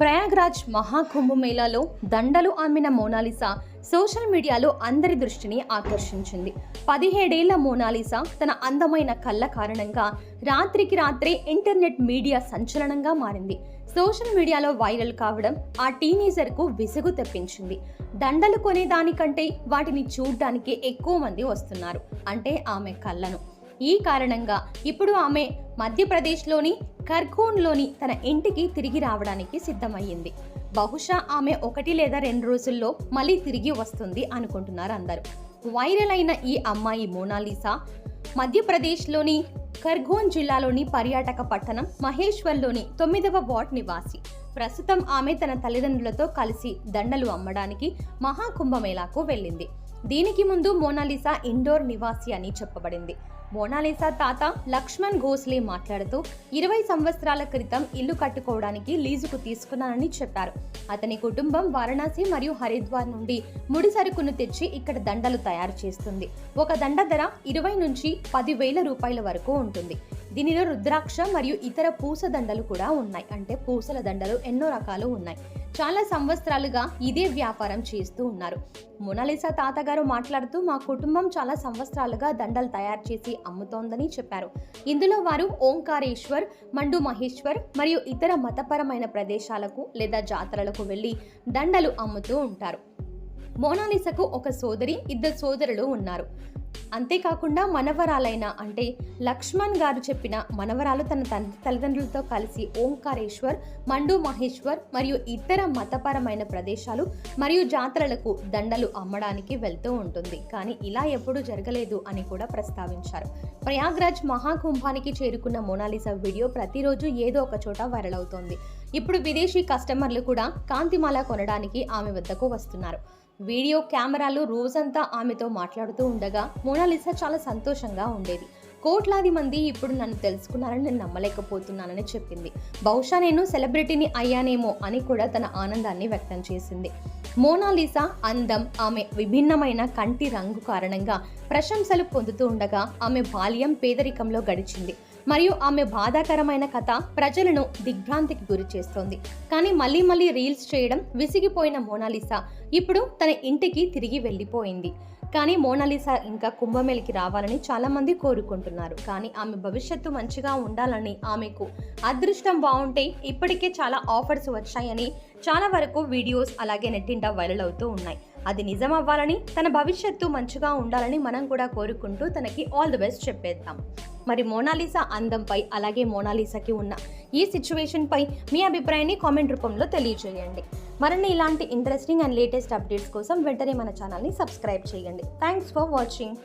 ప్రయాగ్రాజ్ మహాకుంభమేళాలో దండలు అమ్మిన Mona Lisa social మీడియాలో అందరి దృష్టిని ఆకర్షించింది. పదిహేడేళ్ళ మోనాలిసా తన అందమైన కళ్ళ కారణంగా రాత్రికి రాత్రే ఇంటర్నెట్ మీడియా సంచలనంగా మారింది. సోషల్ మీడియాలో వైరల్ కావడం ఆ టీనేజర్కు విసుగు తెప్పించింది. దండలు కొనేదానికంటే వాటిని చూడ్డానికి ఎక్కువ మంది వస్తున్నారు. అంటే ఆమె కళ్ళను. ఈ కారణంగా ఇప్పుడు ఆమె మధ్యప్రదేశ్లోని ఖర్గోన్లోని తన ఇంటికి తిరిగి రావడానికి సిద్ధమయ్యింది. బహుశా ఆమె ఒకటి లేదా రెండు రోజుల్లో మళ్ళీ తిరిగి వస్తుంది అనుకుంటున్నారు అందరూ. వైరల్ అయిన ఈ అమ్మాయి మోనాలిసా మధ్యప్రదేశ్లోని ఖర్గోన్ జిల్లాలోని పర్యాటక పట్టణం మహేశ్వర్లోని తొమ్మిదవ వార్డ్ నివాసి. ప్రస్తుతం ఆమె తన తల్లిదండ్రులతో కలిసి దండలు అమ్మడానికి మహాకుంభమేళాకు వెళ్ళింది. దీనికి ముందు మోనాలిసా ఇండోర్ నివాసి అని చెప్పబడింది. మోనాలిసా తాత లక్ష్మణ్ గోస్లే మాట్లాడుతూ ఇరవై సంవత్సరాల క్రితం ఇల్లు కట్టుకోవడానికి లీజుకు తీసుకున్నానని చెప్పారు. అతని కుటుంబం వారణాసి మరియు హరిద్వార్ నుండి ముడి సరుకును తెచ్చి ఇక్కడ దండలు తయారు చేస్తుంది. ఒక దండ ధర ఇరవై నుంచి పదివేల రూపాయల వరకు ఉంటుంది. దీనిలో రుద్రాక్ష మరియు ఇతర పూస దండలు కూడా ఉన్నాయి. అంటే పూసల దండలు ఎన్నో రకాలు ఉన్నాయి. చాలా సంవత్సరాలుగా ఇదే వ్యాపారం చేస్తూ ఉన్నారు. మొనాలిసా తాతగారు మాట్లాడుతూ మా కుటుంబం చాలా సంవత్సరాలుగా దండలు తయారు చేసి అమ్ముతోందని చెప్పారు. ఇందులో వారు ఓంకారేశ్వర్ మండు మహేశ్వర్ మరియు ఇతర మతపరమైన ప్రదేశాలకు లేదా జాతరలకు వెళ్ళి దండలు అమ్ముతూ ఉంటారు. మోనాలిసకు ఒక సోదరి ఇద్దరు సోదరులు ఉన్నారు. అంతేకాకుండా మనవరాలైన అంటే లక్ష్మణ్ గారు చెప్పిన మనవరాలు తన తండ్రి తల్లిదండ్రులతో కలిసి ఓంకారేశ్వర్ మండు మహేశ్వర్ మరియు ఇతర మతపరమైన ప్రదేశాలు మరియు జాతరలకు దండలు అమ్మడానికి వెళ్తూ ఉంటుంది. కానీ ఇలా ఎప్పుడూ జరగలేదు అని కూడా ప్రస్తావించారు. ప్రయాగ్రాజ్ మహాకుంభానికి చేరుకున్న మోనాలిసా వీడియో ప్రతిరోజు ఏదో ఒక చోట వైరల్ అవుతోంది. ఇప్పుడు విదేశీ కస్టమర్లు కూడా కాంతిమాల కొనడానికి ఆమె వద్దకు వస్తున్నారు. వీడియో కెమెరాలు రోజంతా ఆమెతో మాట్లాడుతూ ఉండగా మోనాలిసా చాలా సంతోషంగా ఉండేది. కోట్లాది మంది ఇప్పుడు నన్ను తెలుసుకున్నారని నేను నమ్మలేకపోతున్నానని చెప్పింది. బహుశా నేను సెలబ్రిటీని అయ్యానేమో అని కూడా తన ఆనందాన్ని వ్యక్తం చేసింది. మోనాలిసా అందం ఆమె విభిన్నమైన కంటి రంగు కారణంగా ప్రశంసలు పొందుతూ ఉండగా ఆమె బాల్యం పేదరికంలో గడిచింది. మరియు ఆమె బాధాకరమైన కథ ప్రజలను దిగ్భ్రాంతికి గురి చేస్తోంది. కానీ మళ్ళీ మళ్ళీ రీల్స్ చేయడం విసిగిపోయిన మోనాలిసా ఇప్పుడు తన ఇంటికి తిరిగి వెళ్ళిపోయింది. కానీ మోనాలిసా ఇంకా కుంభమేళకి రావాలని చాలామంది కోరుకుంటున్నారు. కానీ ఆమె భవిష్యత్తు మంచిగా ఉండాలని ఆమెకు అదృష్టం బాగుంటే ఇప్పటికే చాలా ఆఫర్స్ వచ్చాయని చాలా వరకు వీడియోస్ అలాగే నెట్టింట వైరల్ అవుతూ ఉన్నాయి. అది నిజం అవ్వాలని తన భవిష్యత్తు మంచిగా ఉండాలని మనం కూడా కోరుకుంటూ తనకి ఆల్ ది బెస్ట్ చెప్పేద్దాం. మరి మోనాలిసా అందంపై అలాగే మోనాలిసాకి ఉన్న ఈ సిచ్యువేషన్పై మీ అభిప్రాయాన్ని కామెంట్ రూపంలో తెలియజేయండి మరిన్ని ఇలాంటి ఇంట్రెస్టింగ్ అండ్ లేటెస్ట్ అప్డేట్స్ కోసం వెంటనే మన ఛానల్ని సబ్స్క్రైబ్ చేయండి. Thanks for watching